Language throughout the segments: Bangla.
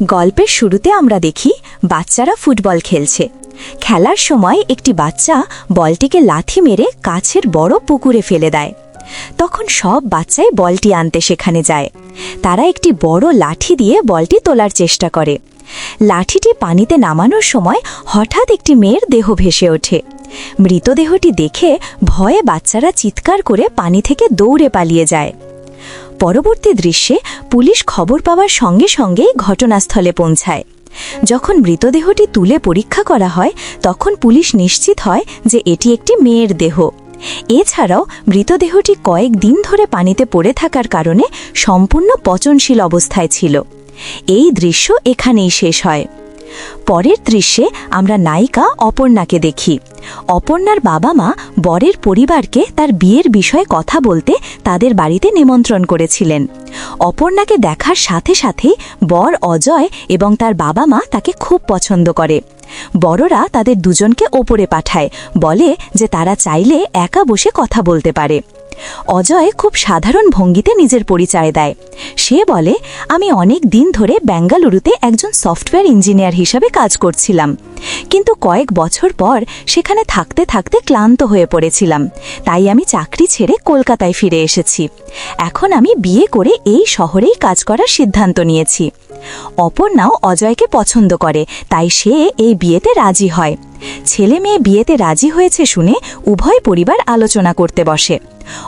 গল্পের শুরুতে আমরা দেখি বাচ্চারা ফুটবল খেলছে। খেলার সময় একটি বাচ্চা বলটিকে লাথি মেরে কাছের বড় পুকুরে ফেলে দেয়। তখন সব বাচ্চাই বলটি আনতে সেখানে যায়। তারা একটি বড় লাঠি দিয়ে বলটি তোলার চেষ্টা করে। লাঠিটি পানিতে নামানোর সময় হঠাৎ একটি মেয়ের দেহ ভেসে ওঠে। মৃতদেহটি দেখে ভয়ে বাচ্চারা চিৎকার করে পানি থেকে দৌড়ে পালিয়ে যায়। পরবর্তী দৃশ্যে পুলিশ খবর পাওয়ার সঙ্গে সঙ্গেই ঘটনাস্থলে পৌঁছায়। যখন মৃতদেহটি তুলে পরীক্ষা করা হয়, তখন পুলিশ নিশ্চিত হয় যে এটি একটি মেয়ের দেহ। এছাড়াও মৃতদেহটি কয়েক দিন ধরে পানিতে পড়ে থাকার কারণে সম্পূর্ণ পচনশীল অবস্থায় ছিল। এই দৃশ্য এখানেই শেষ হয়। পরের দৃশ্যে আমরা নায়িকা অপর্ণাকে দেখি। অপর্ণার বাবা মা বরের পরিবারকে তার বিয়ের বিষয়ে কথা বলতে তাদের বাড়িতে নিমন্ত্রণ করেছিলেন। অপর্ণাকে দেখার সাথে সাথেই বর অজয় এবং তার বাবা মা তাকে খুব পছন্দ করে। বড়রা তাদের দুজনকে ওপরে পাঠায়, বলে যে তারা চাইলে একা বসে কথা বলতে পারে। অজয় খুব সাধারণ ভঙ্গিতে নিজের পরিচয় দেয়। সে বলে, আমি অনেক দিন ধরে বেঙ্গালুরুতে একজন সফটওয়্যার ইঞ্জিনিয়ার হিসাবে কাজ করছিলাম। কিন্তু কয়েক বছর পর সেখানে থাকতে থাকতে ক্লান্ত হয়ে পড়েছিলাম। তাই আমি চাকরি ছেড়ে কলকাতায় ফিরে এসেছি। এখন আমি বিয়ে করে এই শহরেই কাজ করার সিদ্ধান্ত নিয়েছি। অপর্ণাও অজয়কে পছন্দ করে, তাই সে এই বিয়েতে রাজি হয়। ছেলে মেয়ে বিয়েতে রাজি হয়েছে শুনে উভয় পরিবার আলোচনা করতে বসে।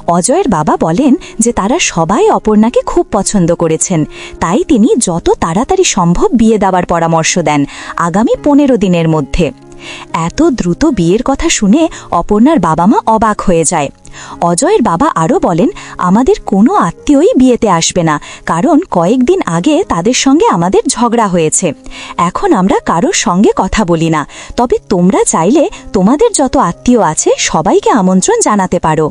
অজয়ের বাবা বলেন যে তারা সবাই অপর্ণাকে খুব পছন্দ করেছেন। তাই তিনি যত তাড়াতাড়ি সম্ভব বিয়ে দেওয়ার পরামর্শ দেন আগামী পনেরো দিনের মধ্যে। এত দ্রুত বিয়ের কথা শুনে অপর্ণার বাবা মা অবাক হয়ে যায়। অজয়ের বাবা আরও বলেন, আমাদের কোনো আত্মীয়ই বিয়েতে আসবে না, কারণ কয়েকদিন আগে তাদের সঙ্গে আমাদের ঝগড়া হয়েছে। এখন আমরা কারোর সঙ্গে কথা বলি না। তবে তোমরা চাইলে তোমাদের যত আত্মীয় আছে সবাইকে আমন্ত্রণ জানাতে পারো।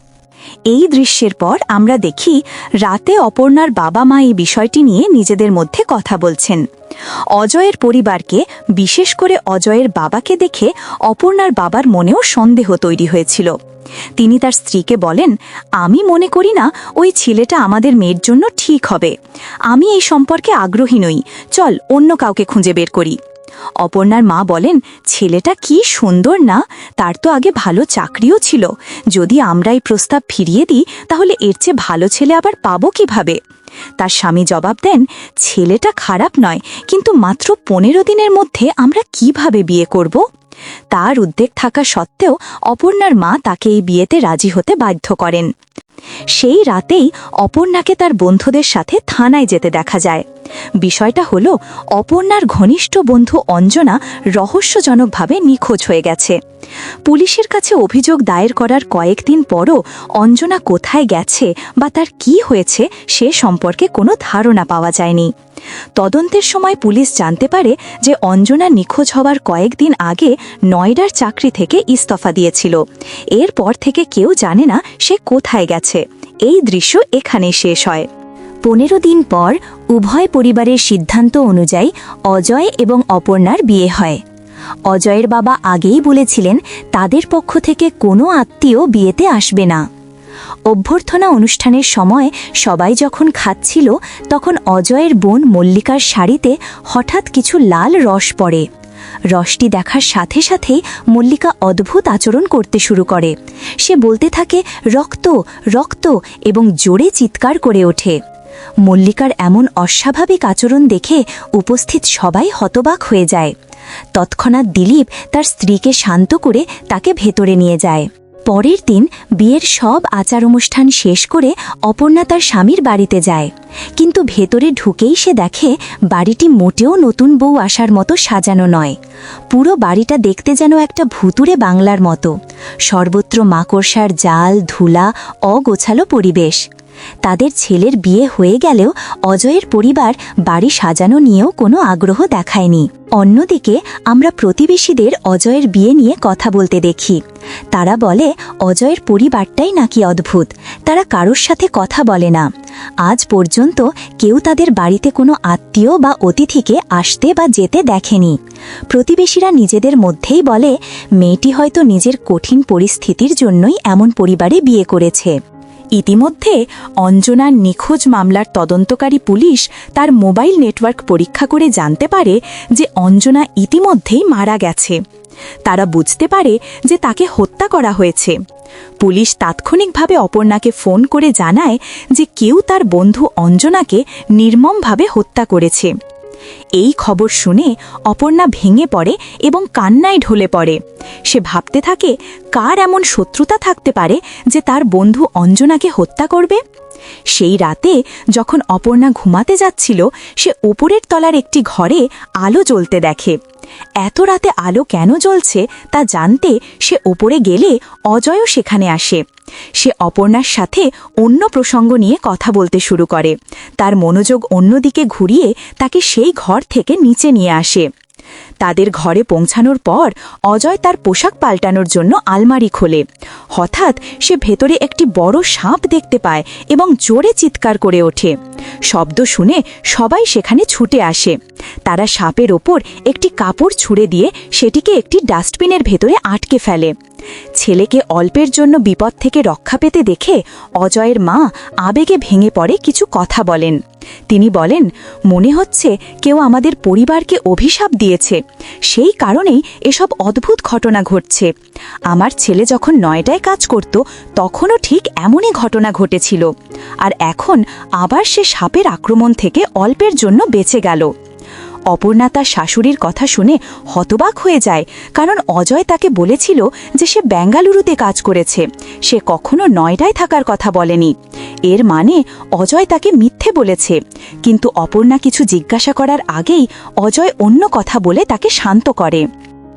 এই দৃশ্যের পর আমরা দেখি রাতে অপর্ণার বাবা মা এই বিষয়টি নিয়ে নিজেদের মধ্যে কথা বলছেন। অজয়ের পরিবারকে, বিশেষ করে অজয়ের বাবাকে দেখে অপর্ণার বাবার মনেও সন্দেহ তৈরি হয়েছিল। তিনি তার স্ত্রীকে বলেন, আমি মনে করি না ওই ছেলেটা আমাদের মেয়ের জন্য ঠিক হবে। আমি এই সম্পর্কে আগ্রহী নই। চল, অন্য কাউকে খুঁজে বের করি। অপর্ণার মা বলেন, ছেলেটা কি সুন্দর না? তার তো আগে ভালো চাকরিও ছিল। যদি আমরা এই প্রস্তাব ফিরিয়ে দিই, তাহলে এর চেয়ে ভালো ছেলে আবার পাবো কীভাবে? তার স্বামী জবাব দেন, ছেলেটা খারাপ নয়, কিন্তু মাত্র পনেরো দিনের মধ্যে আমরা কীভাবে বিয়ে করব? তার উদ্বেগ থাকা সত্ত্বেও অপর্ণার মা তাকে এই বিয়েতে রাজি হতে বাধ্য করেন। সেই রাতেই অপর্ণাকে তার বন্ধুদের সাথে থানায় যেতে দেখা যায়। বিষয়টা হলো, অপর্ণার ঘনিষ্ঠ বন্ধু অঞ্জনা রহস্যজনকভাবে নিখোঁজ হয়ে গেছে। পুলিশের কাছে অভিযোগ দায়ের করার কয়েকদিন পরও অঞ্জনা কোথায় গেছে বা তার কি হয়েছে সে সম্পর্কে কোনো ধারণা পাওয়া যায়নি। তদন্তের সময় পুলিশ জানতে পারে যে অঞ্জনা নিখোঁজ হওয়ার কয়েকদিন আগে নয়ডার চাকরি থেকে ইস্তফা দিয়েছিল। এরপর থেকে কেউ জানে না সে কোথায় গেছে। এই দৃশ্য এখানেই শেষ হয়। পনেরো দিন পর উভয় পরিবারের সিদ্ধান্ত অনুযায়ী অজয় এবং অপর্ণার বিয়ে হয়। অজয়ের বাবা আগেই বলেছিলেন, তাদের পক্ষ থেকে কোনো আত্মীয় বিয়েতে আসবে না। অভ্যর্থনা অনুষ্ঠানের সময় সবাই যখন খাচ্ছিল, তখন অজয়ের বোন মল্লিকার শাড়িতে হঠাৎ কিছু লাল রস পড়ে। রসটি দেখার সাথে সাথেই মল্লিকা অদ্ভুত আচরণ করতে শুরু করে। সে বলতে থাকে, রক্ত রক্ত, এবং জোরে চিৎকার করে ওঠে। মল্লিকার এমন অস্বাভাবিক আচরণ দেখে উপস্থিত সবাই হতবাক হয়ে যায়। তৎক্ষণাৎ দিলীপ তার স্ত্রীকে শান্ত করে তাকে ভেতরে নিয়ে যায়। পরের দিন বিয়ের সব আচার অনুষ্ঠান শেষ করে অপর্ণা তার স্বামীর বাড়িতে যায়। কিন্তু ভেতরে ঢুকেই সে দেখে বাড়িটি মোটেও নতুন বউ আসার মতো সাজানো নয়। পুরো বাড়িটা দেখতে যেন একটা ভুতুরে বাংলার মতো। সর্বত্র মাকড়সার জাল, ধুলা, অগোছালো পরিবেশ। তাদের ছেলের বিয়ে হয়ে গেলেও অজয়ের পরিবার বাড়ি সাজানো নিয়েও কোনো আগ্রহ দেখায়নি। অন্যদিকে আমরা প্রতিবেশীদের অজয়ের বিয়ে নিয়ে কথা বলতে দেখি। তারা বলে, অজয়ের পরিবারটাই নাকি অদ্ভুত। তারা কারোর সাথে কথা বলে না। আজ পর্যন্ত কেউ তাদের বাড়িতে কোনো আত্মীয় বা অতিথিকে আসতে বা যেতে দেখেনি। প্রতিবেশীরা নিজেদের মধ্যেই বলে, মেয়েটি হয়তো নিজের কঠিন পরিস্থিতির জন্যই এমন পরিবারে বিয়ে করেছে। ইতিমধ্যে অঞ্জনার নিখোঁজ মামলার তদন্তকারী পুলিশ তার মোবাইল নেটওয়ার্ক পরীক্ষা করে জানতে পারে যে অঞ্জনা ইতিমধ্যেই মারা গেছে। তারা বুঝতে পারে যে তাকে হত্যা করা হয়েছে। পুলিশ তাৎক্ষণিকভাবে অপর্ণাকে ফোন করে জানায় যে কেউ তার বন্ধু অঞ্জনাকে নির্মমভাবে হত্যা করেছে। এই খবর শুনে অপর্ণা ভেঙে পড়ে এবং কান্নায় ঢলে পড়ে। সে ভাবতে থাকে, কার এমন শত্রুতা থাকতে পারে যে তার বন্ধু অঞ্জনাকে হত্যা করবে? সেই রাতে যখন অপর্ণা ঘুমাতে যাচ্ছিল, সে ওপরের তলার একটি ঘরে আলো জ্বলতে দেখে। এত রাতে আলো কেন জ্বলছে তা জানতে সে ওপরে গেলে অজয়ও সেখানে আসে। সে অপর্ণার সাথে অন্য প্রসঙ্গ নিয়ে কথা বলতে শুরু করে। তার মনোযোগ অন্যদিকে ঘুরিয়ে তাকে সেই ঘর থেকে নিচে নিয়ে আসে। তাদের ঘরে পৌঁছানোর পর অজয় তার পোশাক পাল্টানোর জন্য আলমারি খোলে। হঠাৎ সে ভেতরে একটি বড় সাপ দেখতে পায় এবং জোরে চিৎকার করে ওঠে। শব্দ শুনে সবাই সেখানে ছুটে আসে। তারা সাপের ওপর একটি কাপড় ছুঁড়ে দিয়ে সেটিকে একটি ডাস্টবিনের ভেতরে আটকে ফেলে। ছেলেকে অল্পের জন্য বিপদ থেকে রক্ষা পেতে দেখে অজয়ের মা আবেগে ভেঙে পড়ে কিছু কথা বলেন। তিনি বলেন, মনে হচ্ছে কেউ আমাদের পরিবারকে অভিশাপ দিয়েছে। সেই কারণেই এসব অদ্ভুত ঘটনা ঘটছে। আমার ছেলে যখন নয়টায় কাজ করত, তখনও ঠিক এমনই ঘটনা ঘটেছিল। আর এখন আবার সে সাপের আক্রমণ থেকে অল্পের জন্য বেঁচে গেল। অপর্ণা তার শাশুড়ির কথা শুনে হতবাক হয়ে যায়, কারণ অজয় তাকে বলেছিল যে সে বেঙ্গালুরুতে কাজ করেছে। সে কখনো নয়ডায় থাকার কথা বলেনি। এর মানে অজয় তাকে মিথ্যে বলেছে। কিন্তু অপর্ণা কিছু জিজ্ঞাসা করার আগেই অজয় অন্য কথা বলে তাকে শান্ত করে।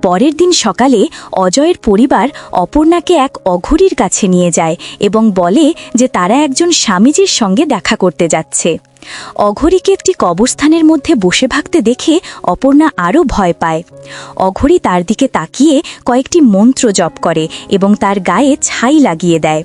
পরের দিন সকালে অজয়ের পরিবার অপর্ণাকে এক অঘরীর কাছে নিয়ে যায় এবং বলে যে তারা একজন স্বামীজির সঙ্গে দেখা করতে যাচ্ছে। অঘরীকে একটি কবরস্থানের মধ্যে বসে ভাগতে দেখে অপর্ণা আরও ভয় পায়। অঘরী তার দিকে তাকিয়ে কয়েকটি মন্ত্র জপ করে এবং তার গায়ে ছাই লাগিয়ে দেয়।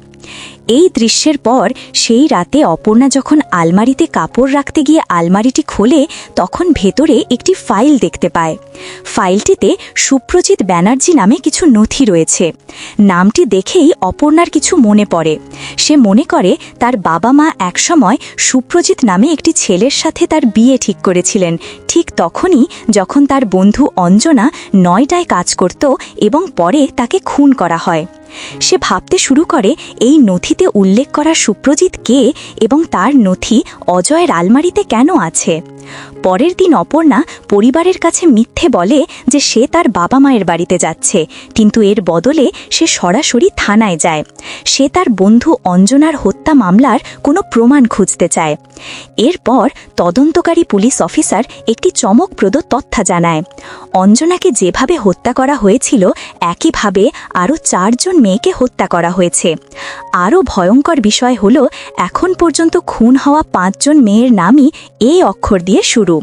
এই দৃশ্যের পর সেই রাতে অপর্ণা যখন আলমারিতে কাপড় রাখতে গিয়ে আলমারিটি খোলে, তখন ভেতরে একটি ফাইল দেখতে পায়। ফাইলটিতে সুপ্রজিৎ ব্যানার্জি নামে কিছু নথি রয়েছে। নামটি দেখেই অপর্ণার কিছু মনে পড়ে। সে মনে করে, তার বাবা মা একসময় সুপ্রজিৎ নামে একটি ছেলের সাথে তার বিয়ে ঠিক করেছিলেন। ঠিক তখনই যখন তার বন্ধু অঞ্জনা নয়টায় কাজ করত এবং পরে তাকে খুন করা হয়। সে ভাবতে শুরু করে, এই নথিতে উল্লেখ করা সুপ্রজিৎ কে এবং তার নথি অজয়ের আলমারিতে কেন আছে? পরের দিন অপর্ণা পরিবারের কাছে মিথ্যে বলে যে সে তার বাবা মায়ের বাড়িতে যাচ্ছে, কিন্তু এর বদলে সে সরাসরি থানায় যায়। সে তার বন্ধু অঞ্জনার হত্যা মামলার কোনো প্রমাণ খুঁজতে চায়। এরপর তদন্তকারী পুলিশ অফিসার একটি চমকপ্রদ তথ্য জানায়। অঞ্জনাকে যেভাবে হত্যা করা হয়েছিল, একইভাবে আরও চারজন মেয়েকে হত্যা করা হয়েছে। আরও ভয়ঙ্কর বিষয় হল, এখন পর্যন্ত খুন হওয়া পাঁচজন মেয়ের নামই এ অক্ষর দিয়ে শুরু।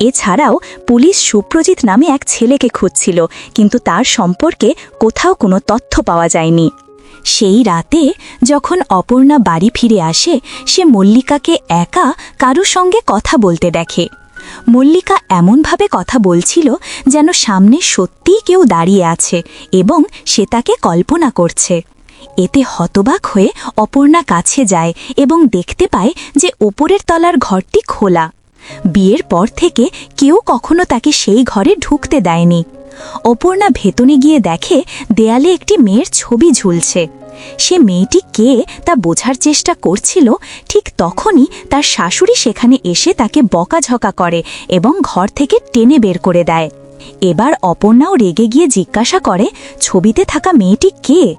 এছাড়াও পুলিশ সুপ্রজিৎ নামে এক ছেলেকে খুঁজছিল, কিন্তু তার সম্পর্কে কোথাও কোনো তথ্য পাওয়া যায়নি। সেই রাতে যখন অপর্ণা বাড়ি ফিরে আসে, সে মল্লিকাকে একা কারুর সঙ্গে কথা বলতে দেখে। মল্লিকা এমনভাবে কথা বলছিল যেন সামনে সত্যিই কেউ দাঁড়িয়ে আছে এবং সে তাকে কল্পনা করছে। এতে হতবাক হয়ে অপর্ণা কাছে যায় এবং দেখতে পায় যে ওপরের তলার ঘরটি খোলা। বিয়ের পর থেকে কেউ কখনো তাকে সেই ঘরে ঢুকতে দেয়নি। অপর্ণা ভেতনে গিয়ে দেখে দেয়ালে একটি মেয়ের ছবি ঝুলছে। সে মেয়েটি কে তা বোঝার চেষ্টা করছিল, ঠিক তখনই তার শাশুড়ি সেখানে এসে তাকে বকাঝকা করে এবং ঘর থেকে টেনে বের করে দেয়। এবার অপর্ণাও রেগে গিয়ে জিজ্ঞাসা করে, ছবিতে থাকা মেয়েটি কে?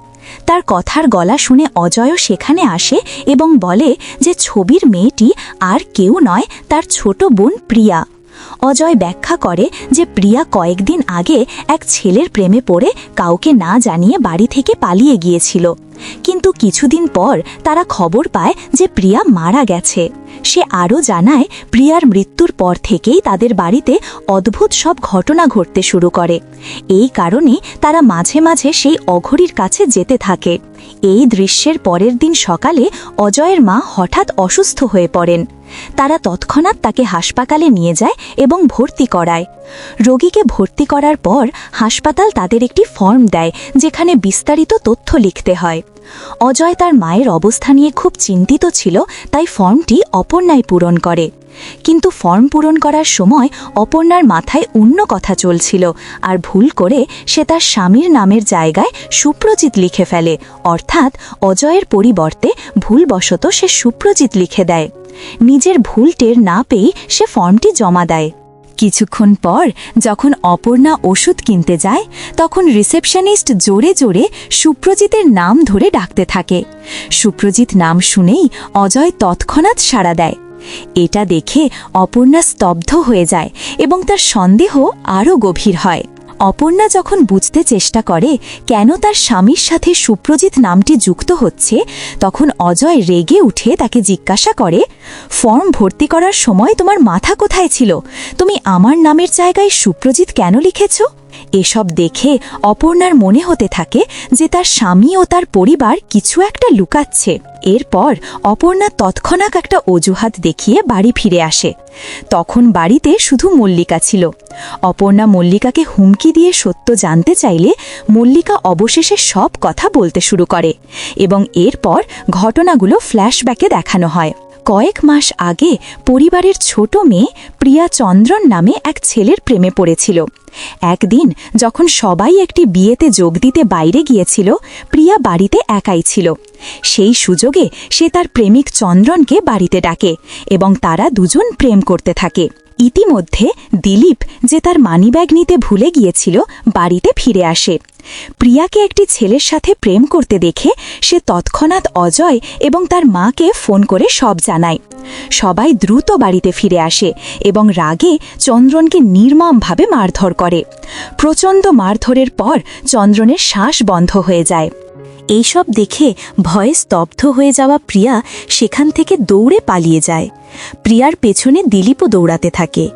তার কথার গলা শুনে অজয়ও সেখানে আসে এবং বলে যে, ছবির মেয়েটি আর কেউ নয়, তার ছোট বোন প্রিয়া। অজয় ব্যাখ্যা করে যে প্রিয়া কয়েকদিন আগে এক ছেলের প্রেমে পড়ে কাউকে না জানিয়ে বাড়ি থেকে পালিয়ে গিয়েছিল। কিন্তু কিছুদিন পর তারা খবর পায় যে প্রিয়া মারা গেছে। সে আরও জানায়, প্রিয়ার মৃত্যুর পর থেকেই তাদের বাড়িতে অদ্ভুত সব ঘটনা ঘটতে শুরু করে। এই কারণে তারা মাঝে মাঝে সেই অঘরীর কাছে যেতে থাকে। এই দৃশ্যের পরের দিন সকালে অজয়ের মা হঠাৎ অসুস্থ হয়ে পড়েন। তারা তৎক্ষণাৎ তাকে হাসপাতালে নিয়ে যায় এবং ভর্তি করায়। রোগীকে ভর্তি করার পর হাসপাতাল তাদের একটি ফর্ম দেয়, যেখানে বিস্তারিত তথ্য লিখতে হয়। অজয় তার মায়ের অবস্থা নিয়ে খুব চিন্তিত ছিল, তাই ফর্মটি অপর্ণায় পূরণ করে। কিন্তু ফর্ম পূরণ করার সময় অপর্ণার মাথায় অন্য কথা চলছিল আর ভুল করে সে তার স্বামীর নামের জায়গায় সুপ্রজিৎ লিখে ফেলে। অর্থাৎ অজয়ের পরিবর্তে ভুলবশত সে সুপ্রজিৎ লিখে দেয়। নিজের ভুল টের না পেয়ে সে ফর্মটি জমা দেয়। কিছুক্ষণ পর যখন অপর্ণা ওষুধ কিনতে যায়, তখন রিসেপশনিস্ট জোরে জোরে সুপ্রজিতের নাম ধরে ডাকতে থাকে। সুপ্রজিৎ নাম শুনেই অজয় তৎক্ষণাৎ সাড়া দেয়। এটা দেখে অপর্ণা স্তব্ধ হয়ে যায় এবং তার সন্দেহ আরও গভীর হয়। অপর্ণা যখন বুঝতে চেষ্টা করে কেন তার স্বামীর সাথে সুপ্রজিৎ নামটি যুক্ত হচ্ছে, তখন অজয় রেগে উঠে তাকে জিজ্ঞাসা করে, ফর্ম ভর্তি করার সময় তোমার মাথা কোথায় ছিল? তুমি আমার নামের জায়গায় সুপ্রজিৎ কেন লিখেছ? এসব দেখে অপর্ণার মনে হতে থাকে যে তার স্বামী ও তার পরিবার কিছু একটা লুকাচ্ছে। এরপর অপর্ণা তৎক্ষণাৎ একটা অজুহাত দেখিয়ে বাড়ি ফিরে আসে। তখন বাড়িতে শুধু মল্লিকা ছিল। অপর্ণা মল্লিকাকে হুমকি দিয়ে সত্য জানতে চাইলে মল্লিকা অবশেষে সব কথা বলতে শুরু করে এবং এরপর ঘটনাগুলো ফ্ল্যাশব্যাকে দেখানো হয়। কয়েক মাস আগে পরিবারের ছোট মেয়ে প্রিয়া চন্দ্রন নামে এক ছেলের প্রেমে পড়েছিল। একদিন যখন সবাই একটি বিয়েতে যোগ দিতে বাইরে গিয়েছিল, প্রিয়া বাড়িতে একাই ছিল। সেই সুযোগে সে তার প্রেমিক চন্দ্রনকে বাড়িতে ডাকে এবং তারা দুজন প্রেম করতে থাকে। ইতিমধ্যে দিলীপ যে তার মানিব্যাগ নিতে ভুলে গিয়েছিল, বাড়িতে ফিরে আসে। প্রিয়াকে একটি ছেলের সাথে প্রেম করতে দেখে সে তৎক্ষণাৎ অজয় এবং তার মাকে ফোন করে সব জানায়। সবাই দ্রুত বাড়িতে ফিরে আসে এবং রাগে চন্দ্রনকে নির্মমভাবে মারধর করে। প্রচণ্ড মারধরের পর চন্দ্রনের শ্বাস বন্ধ হয়ে যায়। এইসব দেখে ভয়ে স্তব্ধ হয়ে যাওয়া প্রিয়া সেখান থেকে দৌড়ে পালিয়ে যায়। প্রিয়ার পেছনে দিলীপও দৌড়াতে থাকে।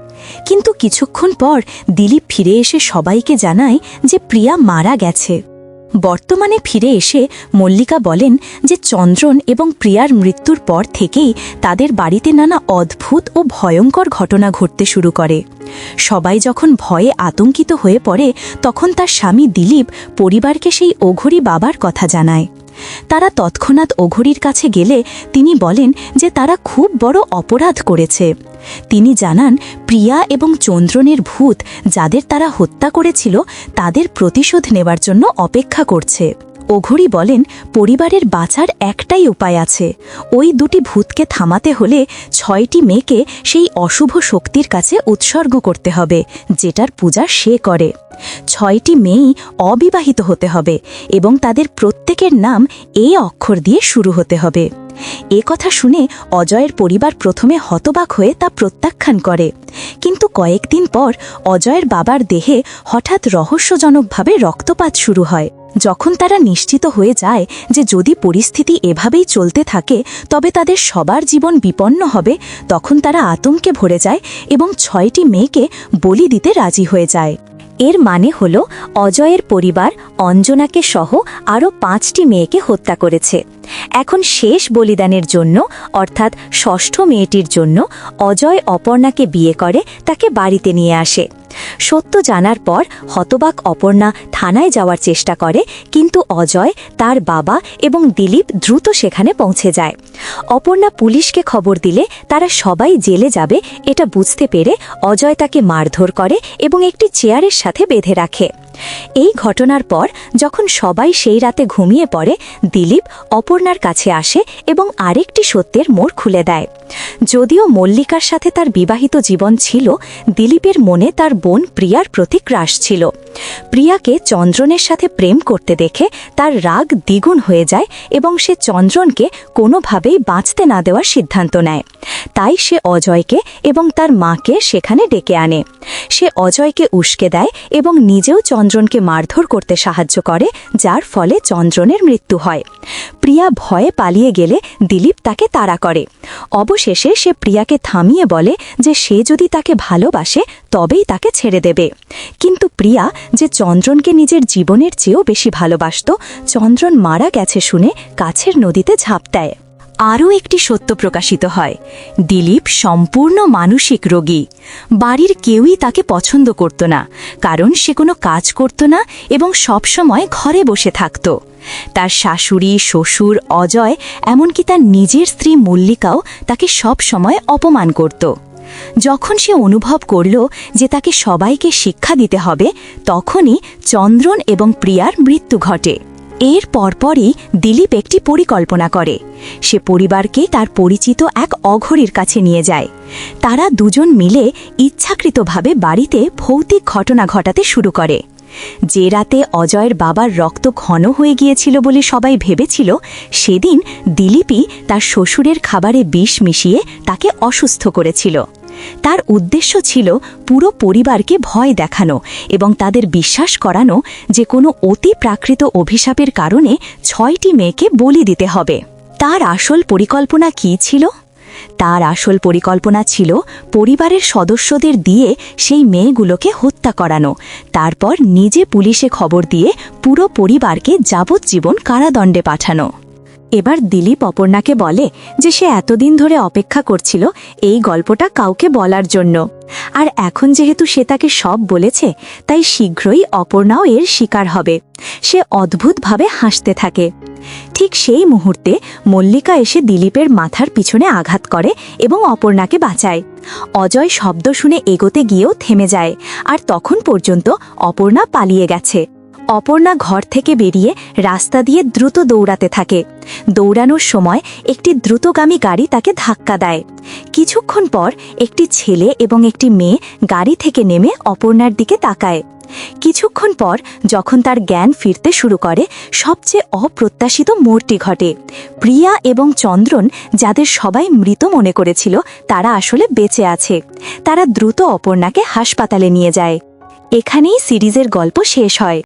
কিন্তু কিছুক্ষণ পর দিলীপ ফিরে এসে সবাইকে জানায় যে প্রিয়া মারা গেছে। বর্তমানে ফিরে এসে মল্লিকা বলেন যে চন্দ্রন এবং প্রিয়ার মৃত্যুর পর থেকেই তাদের বাড়িতে নানা অদ্ভুত ও ভয়ঙ্কর ঘটনা ঘটতে শুরু করে। সবাই যখন ভয়ে আতঙ্কিত হয়ে পড়ে, তখন তার স্বামী দিলীপ পরিবারকে সেই অঘরি বাবার কথা জানায়। তারা তৎক্ষণাৎ অঘরীর কাছে গেলে তিনি বলেন যে তারা খুব বড় অপরাধ করেছে। তিনি জানান, প্রিয়া এবং চন্দ্রনের ভূত যাদের তারা হত্যা করেছিল তাদের প্রতিশোধ নেবার জন্য অপেক্ষা করছে। অঘুরি বলেন, পরিবারের বাঁচার একটাই উপায় আছে। ওই দুটি ভূতকে থামাতে হলে ছয়টি মেয়েকে সেই অশুভ শক্তির কাছে উৎসর্গ করতে হবে, যেটার পূজা সে করে। ছয়টি মেয়েই অবিবাহিত হতে হবে এবং তাদের প্রত্যেকের নাম এ অক্ষর দিয়ে শুরু হতে হবে। এ কথা শুনে অজয়ের পরিবার প্রথমে হতবাক হয়ে তা প্রত্যাখ্যান করে। কিন্তু কয়েকদিন পর অজয়ের বাবার দেহে হঠাৎ রহস্যজনকভাবে রক্তপাত শুরু হয়। যখন তারা নিশ্চিত হয়ে যায় যে যদি পরিস্থিতি এভাবেই চলতে থাকে, তবে তাদের সবার জীবন বিপন্ন হবে, তখন তারা আতঙ্কে ভরে যায় এবং ছয়টি মেয়েকে বলি দিতে রাজি হয়ে যায়। এর মানে হল, অজয়ের পরিবার অঞ্জনাকে সহ আরও পাঁচটি মেয়েকে হত্যা করেছে। এখন শেষ বলিদানের জন্য, অর্থাৎ ষষ্ঠ মেয়েটির জন্য, অজয় অপর্ণাকে বিয়ে করে, তাকে বাড়িতে নিয়ে আসে। সত্য জানার পর হতবাক অপর্ণা থানায় যাওয়ার চেষ্টা করে, কিন্তু অজয়, তার বাবা এবং দিলীপ দ্রুত সেখানে পৌঁছে যায়। অপর্ণা পুলিশকে খবর দিলে তারা সবাই জেলে যাবে, এটা বুঝতে পেরে অজয় তাকে মারধর করে এবং একটি চেয়ারের সাথে বেঁধে রাখে। এই ঘটনার পর যখন সবাই সেই রাতে ঘুমিয়ে পড়ে, দিলীপ অপর্ণার কাছে আসে এবং আরেকটি সত্যের মোড় খুলে দেয়। যদিও মল্লিকার সাথে তার বিবাহিত জীবন ছিল, দিলীপের মনে তার বোন প্রিয়ার প্রতি ক্রাশ ছিল। প্রিয়াকে চন্দ্রনের সাথে প্রেম করতে দেখে তার রাগ দ্বিগুণ হয়ে যায় এবং সে চন্দ্রনকে কোনোভাবেই বাঁচতে না দেওয়ার সিদ্ধান্ত নেয়। তাই সে অজয়কে এবং তার মাকে সেখানে ডেকে আনে। সে অজয়কে উস্কে দেয় এবং নিজেও চন্দ্রনকে মারধর করতে সাহায্য করে, যার ফলে চন্দ্রনের মৃত্যু হয়। প্রিয়া ভয়ে পালিয়ে গেলে দিলীপ তাকে তাড়া করে। অবশেষে সে প্রিয়াকে থামিয়ে বলে যে সে যদি তাকে ভালোবাসে, তবেই তাকে ছেড়ে দেবে। কিন্তু প্রিয়া যে চন্দ্রনকে নিজের জীবনের চেয়েও বেশি ভালোবাসত চন্দ্রন মারা গেছে শুনে কাছের নদীতে ঝাঁপ দেয়। আরও একটি সত্য প্রকাশিত হয়। দিলীপ সম্পূর্ণ মানসিক রোগী। বাড়ির কেউই তাকে পছন্দ করত না, কারণ সে কোনো কাজ করত না এবং সবসময় ঘরে বসে থাকত। তার শাশুড়ি, শ্বশুর, অজয়, এমনকি তার নিজের স্ত্রী মল্লিকাও তাকে সব সময় অপমান করত। যখন সে অনুভব করল যে তাকে সবাইকে শিক্ষা দিতে হবে, তখনই চন্দ্রন এবং প্রিয়ার মৃত্যু ঘটে। এর পরপরই দিলীপ একটি পরিকল্পনা করে। সে পরিবারকে তার পরিচিত এক অঘরীর কাছে নিয়ে যায়। তারা দুজন মিলে ইচ্ছাকৃতভাবে বাড়িতে ভৌতিক ঘটনা ঘটাতে শুরু করে। যে রাতে অজয়ের বাবার রক্ত ঘন হয়ে গিয়েছিল বলে সবাই ভেবেছিল, সেদিন দিলীপই তার শ্বশুরের খাবারে বিষ মিশিয়ে তাকে অসুস্থ করেছিল। তার উদ্দেশ্য ছিল পুরো পরিবারকে ভয় দেখানো এবং তাদের বিশ্বাস করানো যে কোনো অতি প্রাকৃত অভিশাপের কারণে ছয়টি মেয়েকে বলি দিতে হবে। তার আসল পরিকল্পনা কী ছিল? তার আসল পরিকল্পনা ছিল পরিবারের সদস্যদের দিয়ে সেই মেয়েগুলোকে হত্যা করানো। তারপর নিজে পুলিশে খবর দিয়ে পুরো পরিবারকে যাবজ্জীবন কারাদণ্ডে পাঠানো। এবার দিলীপ অপর্ণাকে বলে যে সে এতদিন ধরে অপেক্ষা করছিল এই গল্পটা কাউকে বলার জন্য। আর এখন যেহেতু সে তাকে সব বলেছে, তাই শীঘ্রই অপর্ণাও এর শিকার হবে। সে অদ্ভুতভাবে হাসতে থাকে। ঠিক সেই মুহূর্তে মল্লিকা এসে দিলীপের মাথার পিছনে আঘাত করে এবং অপর্ণাকে বাঁচায়। অজয় শব্দ শুনে এগোতে গিয়েও থেমে যায়, আর তখন পর্যন্ত অপর্ণা পালিয়ে গেছে। অপর্ণা ঘর থেকে বেরিয়ে রাস্তা দিয়ে দ্রুত দৌড়াতে থাকে। দৌড়ানোর সময় একটি দ্রুতগামী গাড়ি তাকে ধাক্কা দেয়। কিছুক্ষণ পর একটি ছেলে এবং একটি মেয়ে গাড়ি থেকে নেমে অপর্ণার দিকে তাকায়। কিছুক্ষণ পর যখন তার জ্ঞান ফিরতে শুরু করে, সবচেয়ে অপ্রত্যাশিত মূর্তি ঘটে। প্রিয়া এবং চন্দ্রন, যাদের সবাই মৃত মনে করেছিল, তারা আসলে বেঁচে আছে। তারা দ্রুত অপর্ণাকে হাসপাতালে নিয়ে যায়। এখানেই সিরিজের গল্প শেষ হয়।